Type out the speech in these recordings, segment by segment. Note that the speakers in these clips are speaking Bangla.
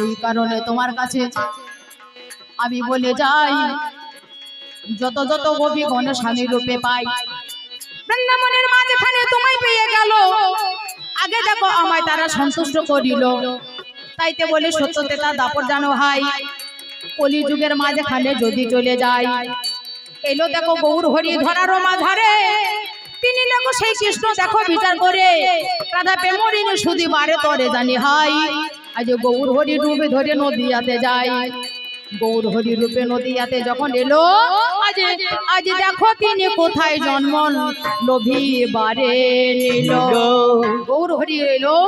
সেই কারণে তোমার কাছে আমি বলে যাই, যত যত গোপী গণ স্বামী রূপে পাই, বৃন্দাবনের মাঝখানে তোমায় পেয়ে গেল। আগে দেখো আমায় তারা সন্তুষ্ট করিল। তাইতে বলে, সত্যতে তা দাপর জানো ভাই, কলিযুগের মাঝখানে যদি চলে যায় এলো দেখো গৌর হরি ধরারও মাঝারে। তিনি দেখো সেই কৃষ্ণ দেখো বিচার করে, রাধা প্রেমরিনী সুদি বারে তরে জানি হাই। আজ গৌর হরি ডুবে ধরে নদীয়াতে যায় গৌর হরি রূপে নদীয়াতে যখন এলো, আজ আজ দেখো তিনি কোথায় জন্ম লোভী বারে নিল গৌর হরি এলো,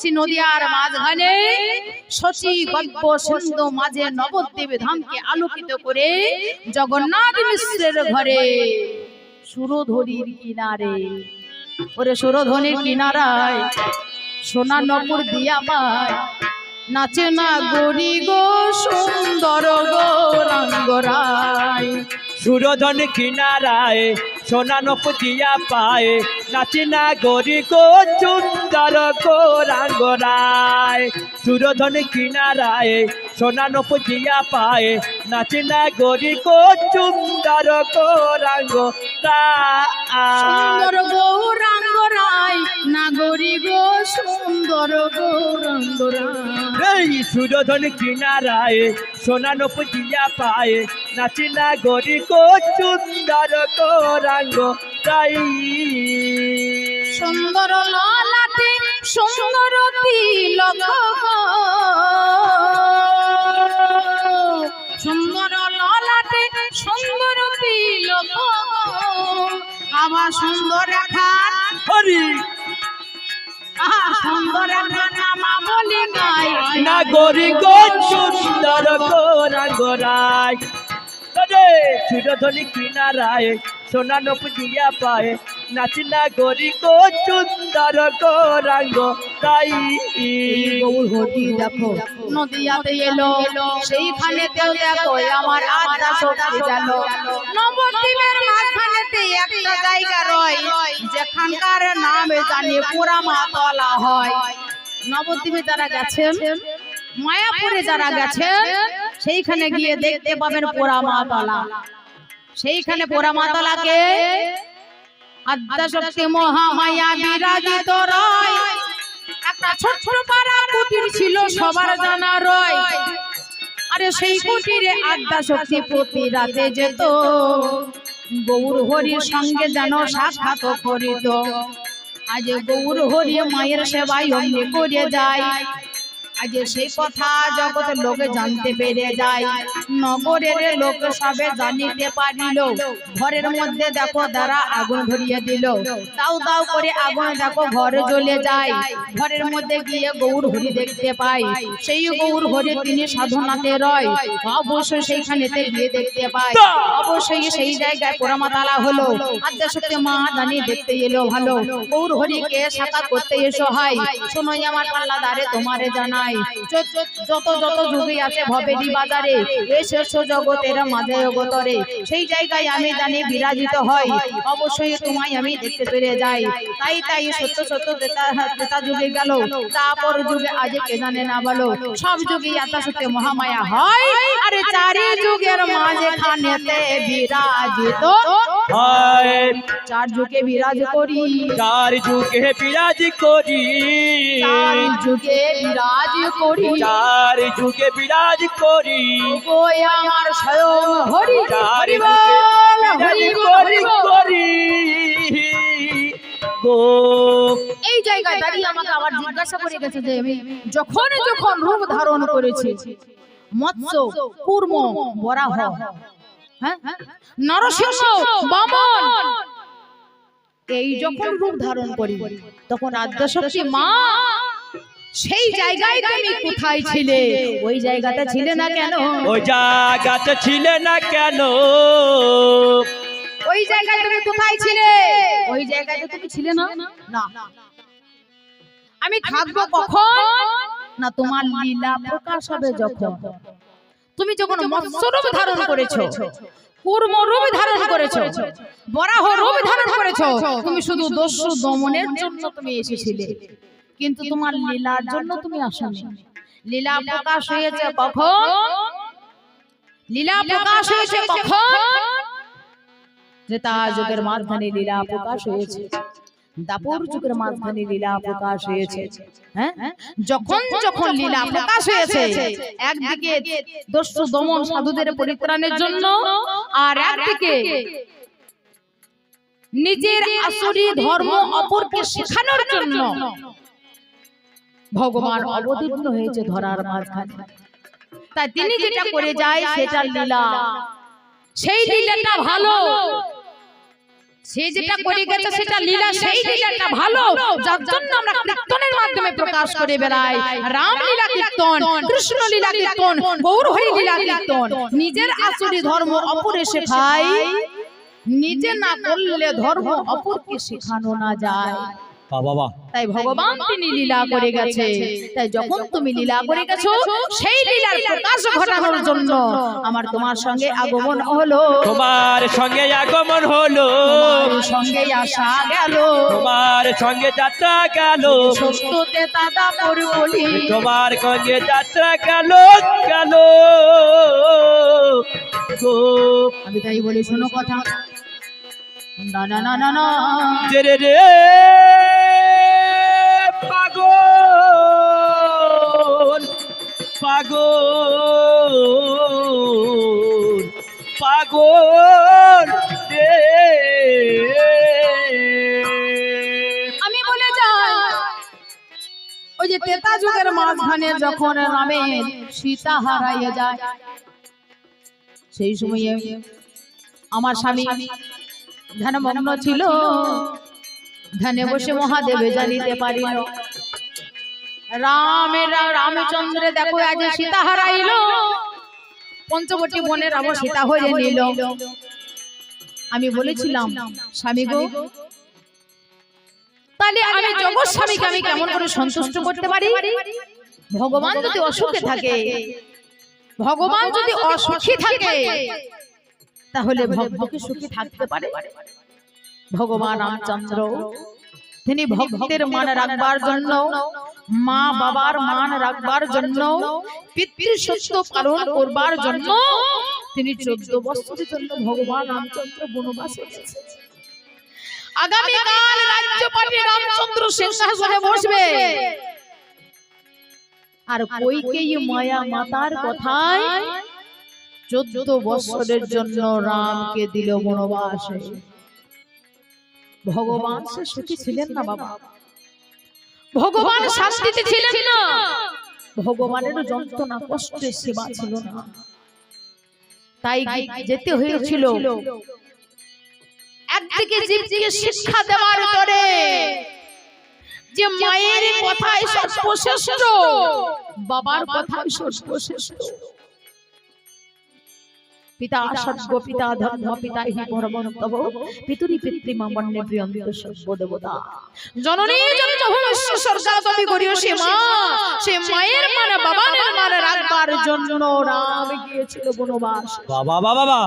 সে নদিয়ার মাঝখানে শশী গল্প সিন্ধু মাঝে নবদ্বীপ ধামকে আলোকিত করে জগন্নাথ মিশ্রের ঘরে সুরধরির কিনারে, ওরে সুরধনির কিনারায় সোনা নপুর দিয়া পায়। নাচে না গরি গো সুন্দর গৌরাঙ্গরায় সুরধন কিনারায় সোনা নপুতিয়া পায় নাচি না গরি গো সুন্দর গোরাঙ্গরায় সুরধন কিনারায় সোনা নপুতিয়া পায় নাচি না গরি গো সুন্দর গোরাঙ্গ সুন্দর গৌরাঙ্গ রায় নাগরি গো সুন্দর গৌরাঙ্গ রায় এই সুরধন কিনারায় সোনা নপুতিয়া পায় নাচি না গরি গো সুন্দর গোরাঙ্গ তাই সুন্দর ললাটে সুন্দর তিলক। সুন্দর ললাটে সুন্দর তিলক। আবার সুন্দর খান হরি আহা, সুন্দর গরি গো সুন্দর গোরাঙ্গরায় রে সুরধনি কিনারায় সোনা নপুতিয়া পায়। নাচি না গরি গো সুন্দর গোরাঙ্গ তাই গৌর হরি দেখো। নদিয়াতে এলো সেইখানে তেও দেখো আমার আত্মা শক্তি গেল নবদ্বীপের মাঝখানেতে একটা জায়গা রয় যেখানকার নামে জানি পুরা মাতলা হয়। নবদ্বীপে যারা গেছেন মায়াপুরে যারা গেছেন সেইখানে গিয়ে দেখতে পাবেন পোড়া মাতলা সেইখানে পোড়া মাতলাকে আদ্যা শক্তি মহামায়া বিরাজিত রয়। একটা ছোট পাড়া কুটির ছিল সবার জানা রয়। আরে সেই কুটিরে আদ্যাশক্তি প্রতি রাতে যেত। গৌর হরির সঙ্গে যেন সাক্ষাৎ করিত। আজ গৌর হরি মায়ের সেবাই অমনি করে যায়। আজ সেই কথা জগৎ লোকে জানতে পেরে যায়। নগরের লোক সবে জানিতে পারিল। ঘরের মধ্যে দেখো দ্বারা আগুন ধরিয়ে দিল। তাও দাও করে আগুন দেখো ঘর জ্বলে যায়। ঘরের মধ্যে গিয়ে গৌর হরি দেখতে পাই সেই গৌর হরি তিনি সাধনাতে রয়। অবশ্যই সেইখানেতে গিয়ে দেখতে পাই অবশ্যই সেই জায়গায় পোড়ামাতালা হলো। আদ্যা সত্যি মা জানি দেখতে এলো ভালো। গৌর হরিকে সাক্ষাৎ করতে এসো হয় শোনোই আমার পাল্লা দ্বারে তোমারে জানাই য- যত যত যুগে আছে ভবেরি বাজারে এসেছ জগতের মাঝে অবতরে সেই জায়গায় আমি জানি বিরাজিত হয়। অবশ্যই তোমায় আমি দেখতে পেরে যাই। তাই তাই সত্য সত্য ত্রেতা যুগে গেল তারপর যুগে আজ কে জানে না বলো। সব যুগে আতা সত্যি মহামায়া হয়। আরে চারি যুগের মাঝখানেতে বিরাজিত হয়। চার যুগে বিরাজ করি। চার যুগে বিরাজ করি। চার যুগে বিরাজ করি। চার যুগে বিরাজ করি। আমার স্বয়ং হরি চার হরি করি। এই জায়গায় দাঁড়িয়ে আমাকে আবার জিজ্ঞাসা করে গেছে যে আমি যখন যখন রূপ ধারণ করেছি মৎস্য কুর্ম বরাহ হ্যাঁ? নরসিংহ বামন এই যখন রূপ ধারণ করি তখন আদ্যশক্তি মা সেই জায়গায় তুমি কোথায় ছিলে? ওই জায়গাতে ছিলে না কেন? ওই জায়গাতে ছিলে না কেন? ওই জায়গায় তুমি কোথায় ছিলে? ওই জায়গায় তুমি ছিলে না? না। আমি থাকব কখন? না তোমার লীলা প্রকাশ হবে যখন। তুমি যখন মৎস্য রূপ ধারণ করেছ কুর্ম রূপ ধারণ করেছ বরাহ রূপ ধারণ করেছ তুমি শুধু দস্যু দমনের জন্য তুমি এসেছিলে। কিন্তু তোমার লীলার জন্য তুমি আসনি। লীলা প্রকাশ হয়েছে কখন? লীলা প্রকাশ হয়েছে কখন? ত্রেতা যুগের মাঝখানে লীলা প্রকাশ হয়েছে। দাপর যুগের মাঝখানে লীলা প্রকাশ হয়েছে। হ্যাঁ? যখন যখন লীলা প্রকাশ হয়েছে একদিকে দস্যু দমন সাধুদের পরিত্রাণের জন্য আর একদিকে নিজের আসরি ধর্ম অপরকে শেখানোর জন্য। ভগবান অবতীর্ণ হয়েছে ধরার মাঝখানে। তাই তিনি যেটা করে যায় সেটা লীলা। সেই লীলাটা ভালো। সে যেটা করে গেছে সেটা লীলা সেই লীলাটা ভালো। যার জন্য আমরা কীর্তনের মাধ্যমে প্রকাশ করে বেড়াই। রাম লীলা কীর্তন কৃষ্ণ লীলা কীর্তন গৌর হরি লীলা কীর্তন। নিজের আসরি ধর্ম অপরে শেখায় নিজে না করলে ধর্ম অপরকে শেখানো না যায়। বাবা। বাবা তাই ভগবান তিনি লীলা করে গেছে। তাই যখন তুমি লীলা করে গেছো সেই লীলার প্রকাশ ঘটানোর জন্য আমার তোমার সঙ্গে আগমন হলো। তোমার সঙ্গে আগমন হলো। সঙ্গে আসা গেল। তোমার সঙ্গে যাত্রা গেল। সত্যতে দাদা বলি। তোমার সঙ্গে যাত্রা গেল গেল। আমি তাই বলি শোনো কথা। না না না না না। রে রে পাগল পাগল পাগল রে। আমি বলে যাই ওই যে তেতা যুগের মাঝখানে যখন রামের সীতা হারাইয়া যায় সেই সময়ে আমার স্বামী ধ্যানমগ্ন ছিল। ধ্যানে বসে মহাদেবে জানিতে পারিল। রামের রামচন্দ্রে দেখো আজ সীতা হারাইল। পঞ্চবটী বনের আবার সীতা হয়ে নিল। আমি বলেছিলাম স্বামী গো তাহলে আমি জগৎ স্বামীকে আমি কেমন করে সন্তুষ্ট করতে পারি? ভগবান যদি অসুখে থাকে ভগবান যদি অসুখী থাকে তাহলে ভক্তকে সুখী থাকতে পারে। ভগবান রামচন্দ্র তিনি ভক্তের মান রাখবার জন্য মা বাবার মান রাখবার জন্য পিতৃ সত্য পালন করবার জন্য তিনি চোদ্দ বছরের জন্য ভগবান রামচন্দ্র বনবাসে আগামীকাল রাজ্যপাটি রামচন্দ্র সিংহাসনে বসবে। আর কইকেই মায়া মাতার কথায় চোদ্দ বছরের জন্য রামকে দিল বনবাসে। ভগবান সে সুখী ছিলেন না বাবা। ভগবান শান্তিতে ছিলেন না। ভগবানের যন্ত্রণা কষ্টের সেবা ছিল না। তাই যেতে হয়েছিল। একদিকে জীবকে শিক্ষা দেওয়ার তরে যে মায়ের কথাই সর্বশ্রেষ্ঠ বাবার কথাই সর্বশ্রেষ্ঠ। পিতা সর্ব পিতা ধর্ম পিতা হি পরমন্তব। পিতুরি পিতৃমা মন্যে প্রিয়ন্ত সর্ব দেবতা। জননী জননী ভূমিষ্ঠ স্বর্গাদমি করিও সে মা সে মায়ের মানে বাবানের মানে রাখবার জন্য রাম গিয়েছিল বনবাস। বাবা বাবা বাবা।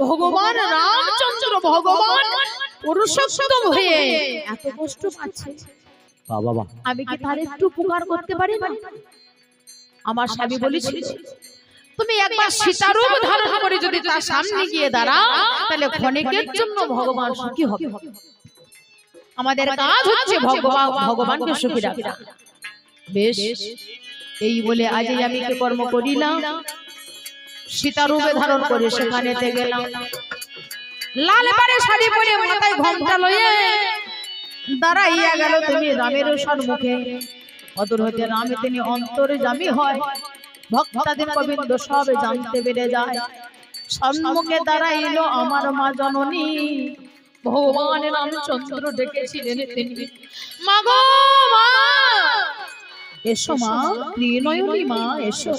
ভগবান রামচন্দ্র ভগবান পুরুষোত্তম হয়ে। এত কষ্ট পাচ্ছে। বাবা বাবা। আমি কি তার একটু উপকার করতে পারি না? আমার স্বামী বলেছিল তুমি একবার সীতারূপ ধারণ করে যদি তার সামনে গিয়ে দাঁড়াও তাহলে ক্ষণিকের জন্য ভগবান সুখী হবে। আমাদের কাজ হচ্ছে ভগবান ভগবানকে সুখী রাখা। বেশ এই বলে আজই আমি কি কর্ম করিলাম সীতারূপে ধারণ করে সেখানেতে গেলাম লাল পারে শাড়ি পরে মাথায় ঘোমটা লয়ে দাঁড়াইয়া গেল তুমি রামের সম্মুখে অদূর হতে রামে তিনি অন্তরে জামি হয়। গোবিন্দ সব জানতে পেরে যায়। সম্মুখে দাঁড়াইল আমার মা জননী। ভগবান রামচন্দ্র ডেকেছিলেন তিনি। মা গো মা! এসো মা মা এসো।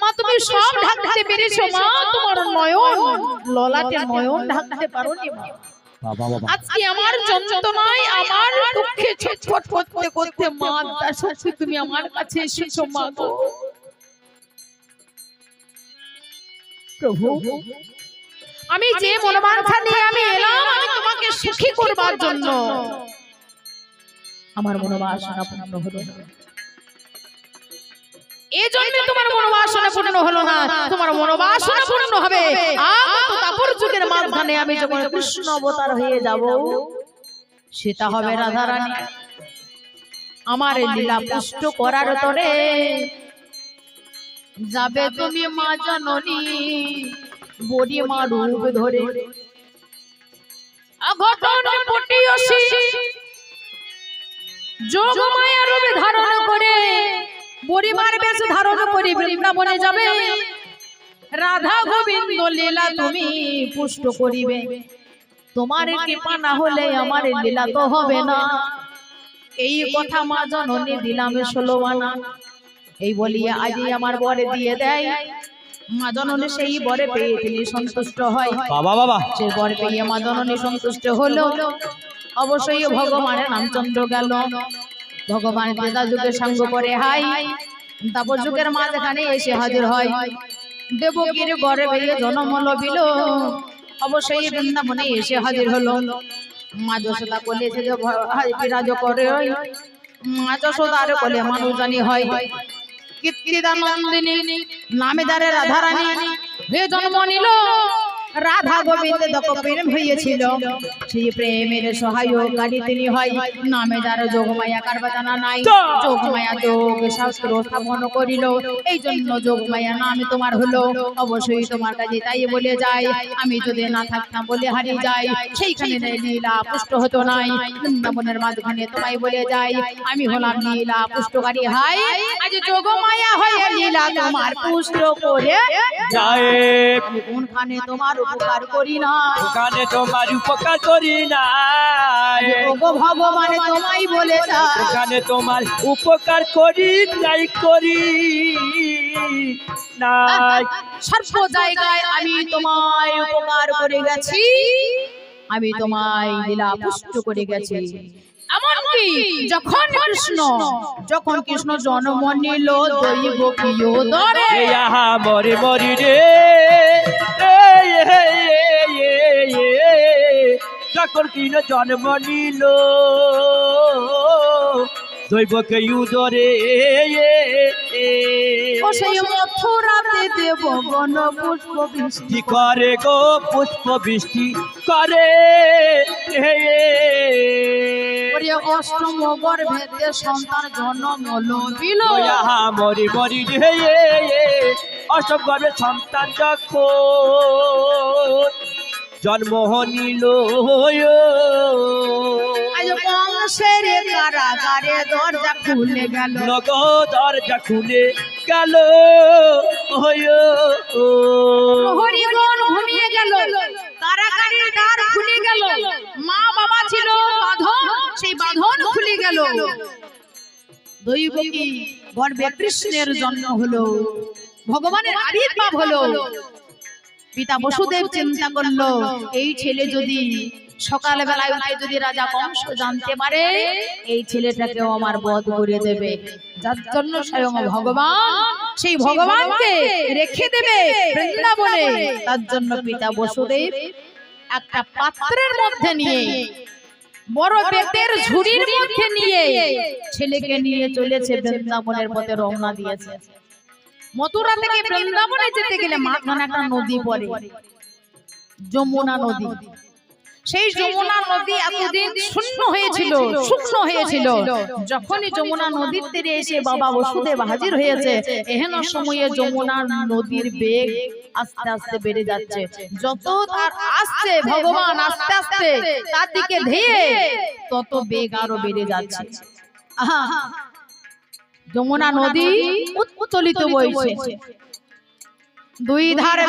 মা তুমি সব ঢাকতে পেরেছ মা তোমার নয়ন। ললাটে নয়ন ঢাকতে পারোনি মা। আজকে আমার যন্ত্রণায় আমার দুঃখে ছটফট করতে করতে মা দাসী তুমি আমার কাছে এসেছ মা গো। প্রভু। আমি যে মনোবাঞ্ছা নিয়ে আমি এলাম আমি তোমাকে সুখী করবার জন্য। আমার মনোবাসনা পূর্ণ হলো। না। এই জন্য তোমার মনোবাসনা পূর্ণ হলো না। তোমার মনোবাসনা পূর্ণ হবে। আগত তাপর যুগের মাঝখানে আমি যখন কৃষ্ণ অবতার হয়ে যাব সেটা হবে রাধারানী। আমার লীলা পুষ্ট করার তরে যাবে তুমি মা জননী বড়ি মা রূপ ধরে। অঘটন পটিয়সী যোগ মায়া রূপ ধারণ করে। পরিবার বেশ ধারণ করে বৃন্দাবনে যাবে। রাধা গোবিন্দ লীলা তুমি পুষ্ট করিবে। তোমার কৃপা না হলে আমার লীলা তো হবে না। এই কথা মা জননী দিলাম ষোলো আনা এই বলিয়ে আজই আমার বরে দিয়ে দেয় মা জননী সেই বরে পেয়ে তিনি সন্তুষ্ট হয়। বাবা বাবা। সে বর পেয়ে মা জননী সন্তুষ্ট হলো। অবশ্যই ভগবানের নামচন্দ্র গেল। ভগবান যুগের সঙ্গ করে হাই তারপর যুগের মাঝখানে এসে হাজির হয়। দেবগির গড়ে বেরিয়ে জনম লবিল অবশ্যই বৃন্দাবনে এসে হাজির হলো। মা যশোদা বলেছে যে বিরাজ করে ওই। মা যশোদার কোলে মানুষ জানি হয়। কীর্তিদানন্দিনী নামে দারে রাধারানী হে জন্ম নিল। রাধা গোবিন্দ দক প্রেম হইয়াছিল। সেই প্রেমের সহায়কারী তিনি হয়। নামে যার যোগমায়া কারবা জানা নাই যোগমায়া যোগ শাস্ত্র স্থাপন করিল। এই জন্য যোগমায়া নাম তোমার হলো। অবশ্যই তোমার কাছে তাই বলে যায়। আমি যদি না থাকতাম বলে হারিয়ে যাই সেইখানে নেই লীলা পুষ্ট হতো নাই। বৃন্দাবনের মাঝখানে তোমায় বলে যাই আমি হলাম লীলা পুষ্টকারী। হাই আজ যোগমায়া হয়ে লীলা তোমার পুষ্ট করে। যায়। কোনখানে তোমার উপকার করি না ওখানে তোমার উপকার করি না ওগো ভগবান তোমায় বলে ওখানে তোমার উপকার করি নাই করি নাই। সর্ব জায়গায় আমি তোমায় উপকার করে গেছি। আমি তোমায় লীলা পুষ্ট করে গেছি। এমনকি যখন কৃষ্ণ যখন কৃষ্ণ জন্ম নিল দৈব প্রিয় দরে এই আহা মরে মরি রে। যখন কিনা জন্ম নিল দৈবকে উদরে ও সেই মথুরাতে দেব বন পুষ্প বৃষ্টি করে গো পুষ্প বৃষ্টি করে করে অষ্টম গর্ভেতে সন্তান জন্ম লবিল মরি মরি রে অসব গর্ভে সন্তান যখন জন্ম নিল। আজ বংশের কারাগারে দরজা খুলে গেল। নগ দরজা খুলে গেল। হরিগণ ঘুমিয়ে গেল। কারাগারের দ্বার খুলে গেল। মা বাবা ছিল বাঁধন। সেই বাঁধন খুলে গেল। দৈবকী গর্ভে কৃষ্ণের জন্ম হলো। ভগবানের আবির্ভাব হলো। পিতা বসুদেব চিন্তা করল, এই ছেলে যদি সকাল বেলায় উঠে যদি রাজা কংস জানতে পারে, এই ছেলেটাকেও আমার বধ করে দেবে। যার জন্য স্বয়ং ভগবান সেই ভগবানকে রেখে দেবে বৃন্দাবনে। তার জন্য পিতা বসুদেব একটা পাত্রের মধ্যে নিয়ে বড় বেতের ঝুড়ির মধ্যে নিয়ে ছেলেকে নিয়ে চলেছে বৃন্দাবনের পথে রওনা দিয়েছে। মথুরা থেকে বৃন্দাবনে যেতে গেলে মাঝখানে একটা নদী পড়ে। যমুনা নদী। সেই যমুনা নদী এতদিন শূন্য হয়েছিল শুকনো হয়েছিল। যখনই যমুনা নদীর তীরে এসে বাবা বসুদেব হাজির হয়েছে এহেন সময়ে যমুনা নদীর বেগ আস্তে আস্তে বেড়ে যাচ্ছে। যত তার আসছে ভগবান আস্তে আস্তে তার দিকে ধেয়ে তত বেগ আরও বেড়ে যাচ্ছে। যমুনা নদী উত্তোলিত বইছে। দুই ধারে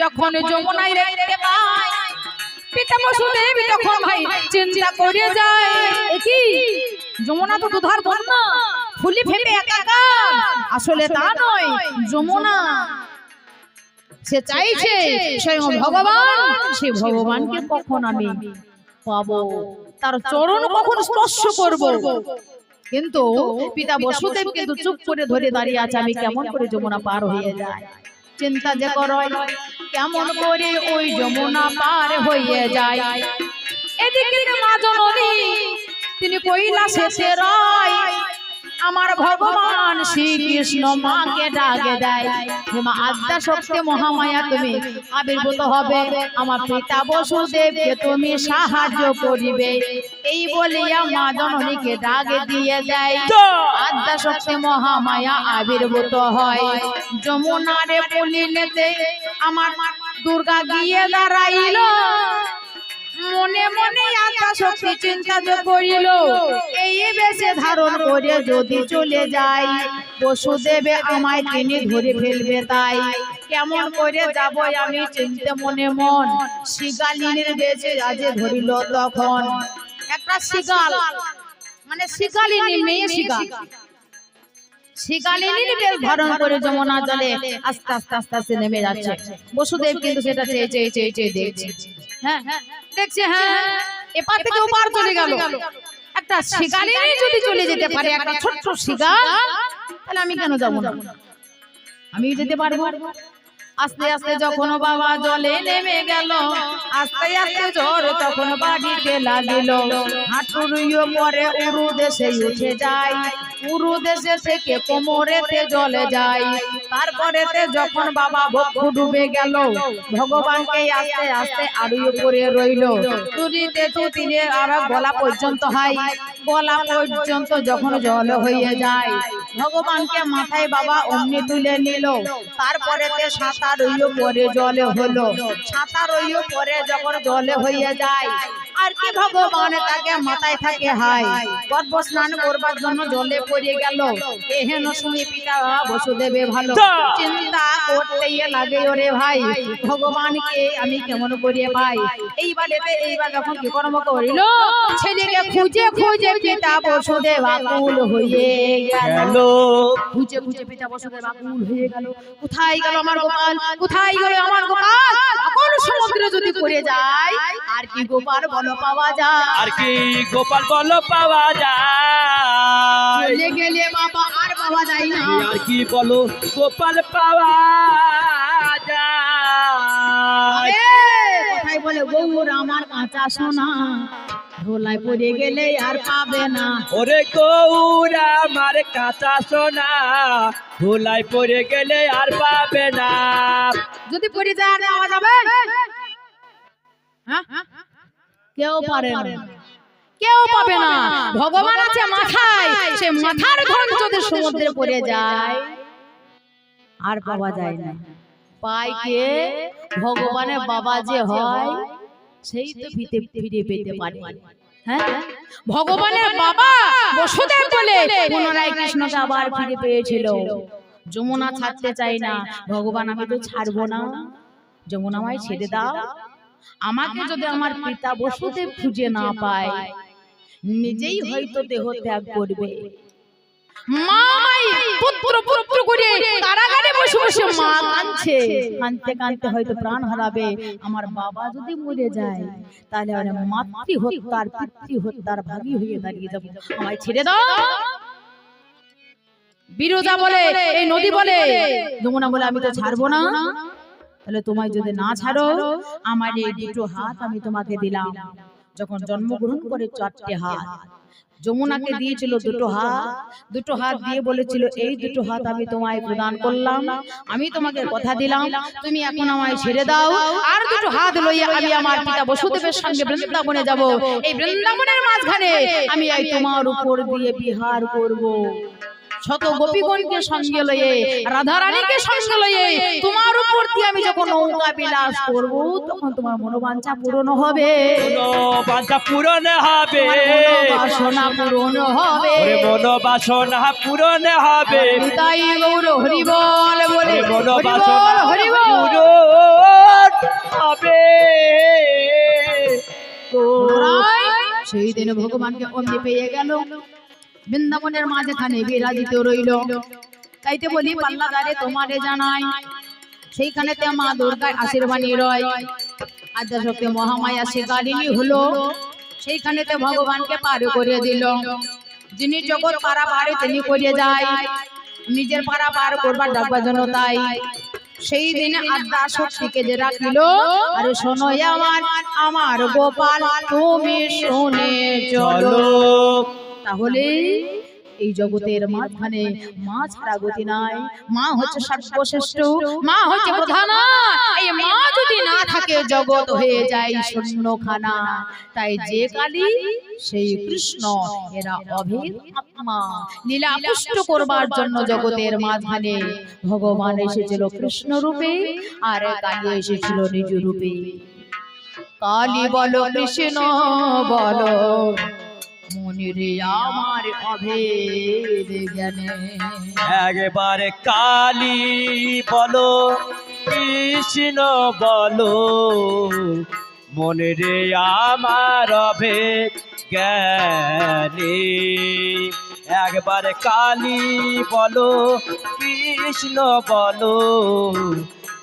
যখন যমুনায় দেখতে পায় ভাই চিন্তা করে যায় কি? যমুনা তো দুধার ফুলি ফেপে একাকার। আসলে তা নয়, যমুনা। সে চাইছে, স্বয়ং ভগবান, সে ভগবানকে কখন আমি পাবো? তার চরণ কখন স্পর্শ করব? কিন্তু পিতা বসুদেব কিন্তু চুপ করে ধরে দাঁড়িয়ে আছে, আমি কেমন করে যমুনা পার হয়ে যায় চিন্তা যে করয়, কেমন করে ওই যমুনা পার হয়ে যায়। এদিকে মা তিনি শেষে রয় আমার ভগবান শ্রীকৃষ্ণ মাকে ডাকে দেয়। হে মা আদ্যা শক্তি মহামায়া তুমি আবির্ভূত হবে। আমার পিতা বসুদেবকে তুমি সাহায্য করিবে। এই বলিয়া মা জননীকে ডাকে দিয়ে দেয়। আদ্যা শক্তি মহামায়া আবির্ভূত হয়। যমুনারে পুলিনেতে আমার দুর্গা গিয়ে দাঁড়াইল। মনে মনে আত্মা শক্তি চিন্তা করিল। এই বেশে ধারণ করে যদি চলে যাই, বসুদেবে আমায় তিনি ধরে ফেলবে তাই। কেমন করে যাব আমি চিনতে মনে মন। শিগালিনীর বেশে আজে ধরিল তখন। একটা শিগাল। মানে শিগালিনী, মেয়ে শিগাল। আস্তে আস্তে আস্তে আস্তে নেমে যাচ্ছে। বসুদেব কিন্তু সেটা চেয়ে চেয়ে চেয়ে চেয়ে দেখছে। হ্যাঁ দেখছে হ্যাঁ এপার থেকে ওপার চলে গেল। একটা শিকালিনী যদি চলে যেতে পারে একটা ছোট্ট শিকাল তাহলে আমি কেন যাব না? আমি যেতে পারব আস্তে আস্তে যখন বাবা জলে নেমে গেল আস্তে আস্তে জ্বর তখন বাড়িতে লাগিল। হাঁটুর ইয়ে পরে উরু দেশে উঠে যায়। উরু দেশে থেকে কোমরেতে জলে যায় তারপরেতে যখন বাবা বক্ষু ডুবে গেল, ভগবানকে আস্তে আস্তে আরু উপরে রইল। তুলিতে তুতিলে আর গলা পর্যন্ত হয়। গলা পর্যন্ত যখন জল হয়ে যায়, ভগবানকে মাথায় বাবা অমনি তুলে নিল। তারপরেতে সাঁতার রইল পরে জলে হলো। সাঁতার রইল পরে যখন জলে হয়ে যায়, আর কি ভগবান তাকে মাথায় থাকে হাই গর্ভ স্নান করবার জন্য জলে পড়ে গেল। এহেন শুনি পিতা বসুদেবে ভালো। চিন্তা করতে লাগে ওরে ভাই। ভগবানকে আমি কেমন করিয়ে পাই? এইবারেতে এইবার যখন কি কর্ম করিল ছেলেকে খুঁজে খুঁজে পিতা বসুদেব আকুল হয়ে গেল। গেল। খুঁজে খুঁজে পিতা বসুদেব আকুল হয়ে গেল। কোথায় গেল আমার গোপাল? কোথায় গেল আমার গোপাল? কোন সমুদ্রে যদি পড়ে যায় আর কি গোপাল বলো পাওয়া যায়? আর কি গোপাল বল পাওয়া যায়? চলে গেলে বাবা আর না। আর কি বলো? গোপাল পাওয়া যায়। কোথায় বলে গৌর আমার কাঁচা সোনা। ধোলায় পড়ে গেলে আর পাবে না। ওরে গৌরা আমার কাঁচা সোনা ভুলাই পড়ে গেলে আর পাবে না। যদি পড়ে যায় আর পাওয়া যাবে হ্যাঁ? কেউ পারে না। কেউ পাবে না। ভগবান আছে মাথায় সে মাথার ধন যদি সমুদ্রে পড়ে যায় আর পাওয়া যায় না। পায় কে ভগবানের বাবা যে হয় সেই তো ফিরে ফিরে পেতে পারে। হ্যাঁ? ভগবানের বাবা বসুদেব বলে পুনরায় কৃষ্ণকে আবার ফিরে পেয়েছিল। যমুনা ছাড়তে চাই না। ভগবান আমি তো ছাড়বো না। যমুনা আমায় ছেড়ে দাও। আমাকে যদি আমার পিতা বসুদেব খুঁজে না পায় নিজেই হয়তো দেহ ত্যাগ করবে। মাই পুত্র পুত্র করে কারাগারে বসে বসে মা কাঁদছে। কাঁদতে কাঁদতে হয়তো প্রাণ হারাবে। আমার বাবা যদি মরে যায় তাহলে মাতৃ হত্যার পিতৃ হত্যার ভাগী হয়ে দাঁড়িয়ে যাব। আমায় ছেড়ে দাও। বিরোধা বলে এই নদী বলে যমুনা বলে আমি তো ছাড়বো না। তাহলে তোমায় যদি না ছাড়ো আমার এই দুটো হাত আমি তোমাকে দিলাম। যখন জন্মগ্রহণ করে চারটে হাত যমুনাকে দিয়েছিল দুটো হাত দুটো হাত দিয়ে বলেছিল এই দুটো হাত আমি তোমায় প্রদান করলাম আমি তোমাকে কথা দিলাম তুমি এখন আমায় ছেড়ে দাও আর দুটো হাত লইয়া আমি আমার পিতা বসুদেবের সঙ্গে বৃন্দাবনে যাব। এই বৃন্দাবনের মাঝখানে আমি এই তোমার উপর দিয়ে বিহার করব। শত গোপীগণকে সঙ্গে লয়ে রাধা রানীকে সঙ্গে লয়ে তোমার উপর দিয়ে আমি যখন নৌকা বিলাস করব তখন তোমার মনোবাঞ্ছা পূরণ হবে। কোনো বাঞ্ছা পূরণ হবে। বাসনা পূরণ হবে। মনোবাসনা পূরণ হবে। তাই গৌর হরিবল বলে হরিবল মনোবাসনা হরিবল পূরণ হবে। সেই দিন ভগবানকে অমনি পেয়ে গেল। বৃন্দাবনের মাঝখানে বিরাজিত রইল। তাইতে বলি পাল্লাদারে তোমারে জানাই, সেইখানেতে মা দুর্গার আশীর্বাণী রয়। আদ্যাশক্তি মহামায়া শিকারিণী হলো, সেইখানেতে ভগবানকে পার করে দিল। যিনি জগৎ পারা পারে তিনি করে যায়, নিজের পারা পার করবার ডাকবার জন্য তাই। সেই দিনে আদ্যা শক্তিকে যে রাখিল, আরে শোনো আমার আমার গোপাল, তুমি শুনে চলো। তাহলে এই জগতের মাঝখানে মা ছাড়া গতি নাই। মা হচ্ছে সর্বশ্রেষ্ঠ। মা হচ্ছে প্রধান। এই মা যদি না থাকে জগৎ হয়ে যায় শূন্যখানা। তাই যে কালী সেই কৃষ্ণ এরা অভেদ আত্মা। লীলা পুষ্ট করবার জন্য জগতের মাঝখানে ভগবান এসেছিল কৃষ্ণ রূপে আর কালী এসেছিল নিজ রূপে। কালী বলো কৃষ্ণ বলো। মনিরে আমার অভেদ জ্ঞানে। একবারে কালী বলো, কৃষ্ণ বলো মনে রে আমার অভেদ জ্ঞানী। একবার কালী বলো, কৃষ্ণ বলো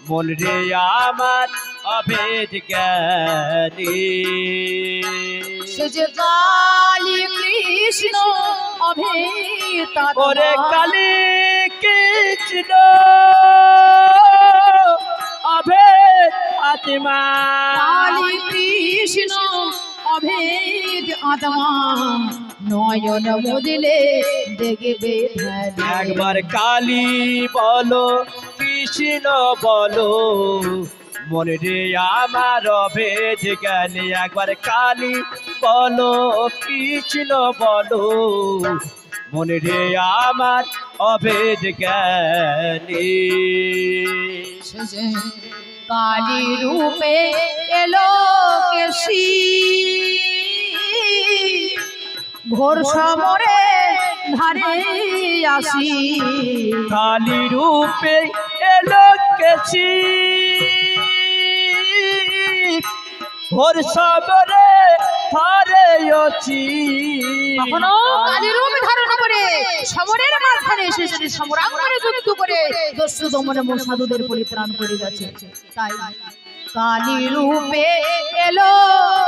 মন রে আমার অভেদ জ্ঞানী সে যে কালী কৃষ্ণ অভেদ ওরে। কালী কৃষ্ণ অভেদ আত্মা কালী কৃষ্ণ অভেদ আত্মা নয়ন মুদিলে দেখবে। একবার কালী বলো কৃষ্ণ বলো মনে রে আমার অভেদ জ্ঞানী একবার কালি বলো কৃষ্ণ বলো? মনে রে আমার অভেদ যে কালী রূপে এলো কেশি ঘোর সমরে ধারে আসি। কালি রূপে এলো কেছি ভোর সবরে থারে অছি কখনো? কালী রূপ ধারণ করে। সমরের মাঝখানে সমরাঙ্গনে যুদ্ধ করে দস্যু দমনে মোর সাধুদের পরিত্রাণ করে গেছে। তাই কালী রূপে এলো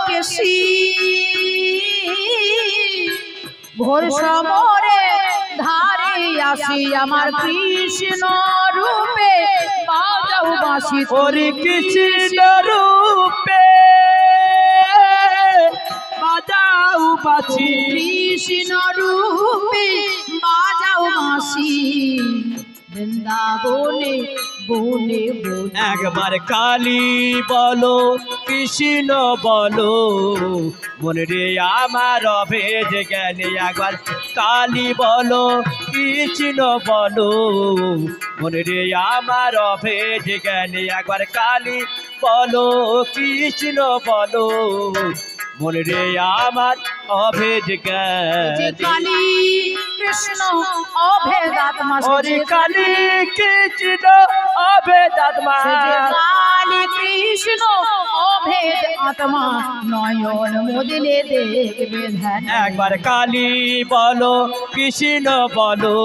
কেশি। ঘোর সমরে ধারে আসি আমার কৃষ্ণ রূপে। বাজাও বাসি ওরে কৃষ্ণ রূপে। বাছি কৃষ্ণ রূপে বাজাও বাসি বৃন্দাবনে বনে একবার কালী বলো, কৃষ্ণ বলো মনে রে আমার অভেদ জ্ঞানে একবার কালী বলো, কৃষ্ণ বলো মনে রে আমার অভেদ জ্ঞানে একবার কালী বলো, কৃষ্ণ বলো। মনে রে আমার অভেদ কালী কৃষ্ণ অভেদাত্মা ওরে কালী কৃষ্ণ অভেদ আত্মা? কালী কৃষ্ণ অভেদ আত্মা নয়ন মোদিলে দেখবে একবার কালী বলো কৃষ্ণ বলো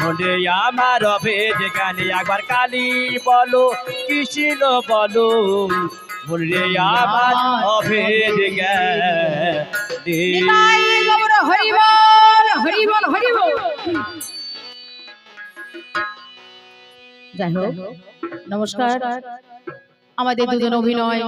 মনে আমার অভেদ গানে একবার কালী বলো কৃষ্ণ বলো মনে আমার অভেদ গৌর হরিবল হরিবল হরিবল যাই হোক নমস্কার। আমাদের দুজন অভিনয়।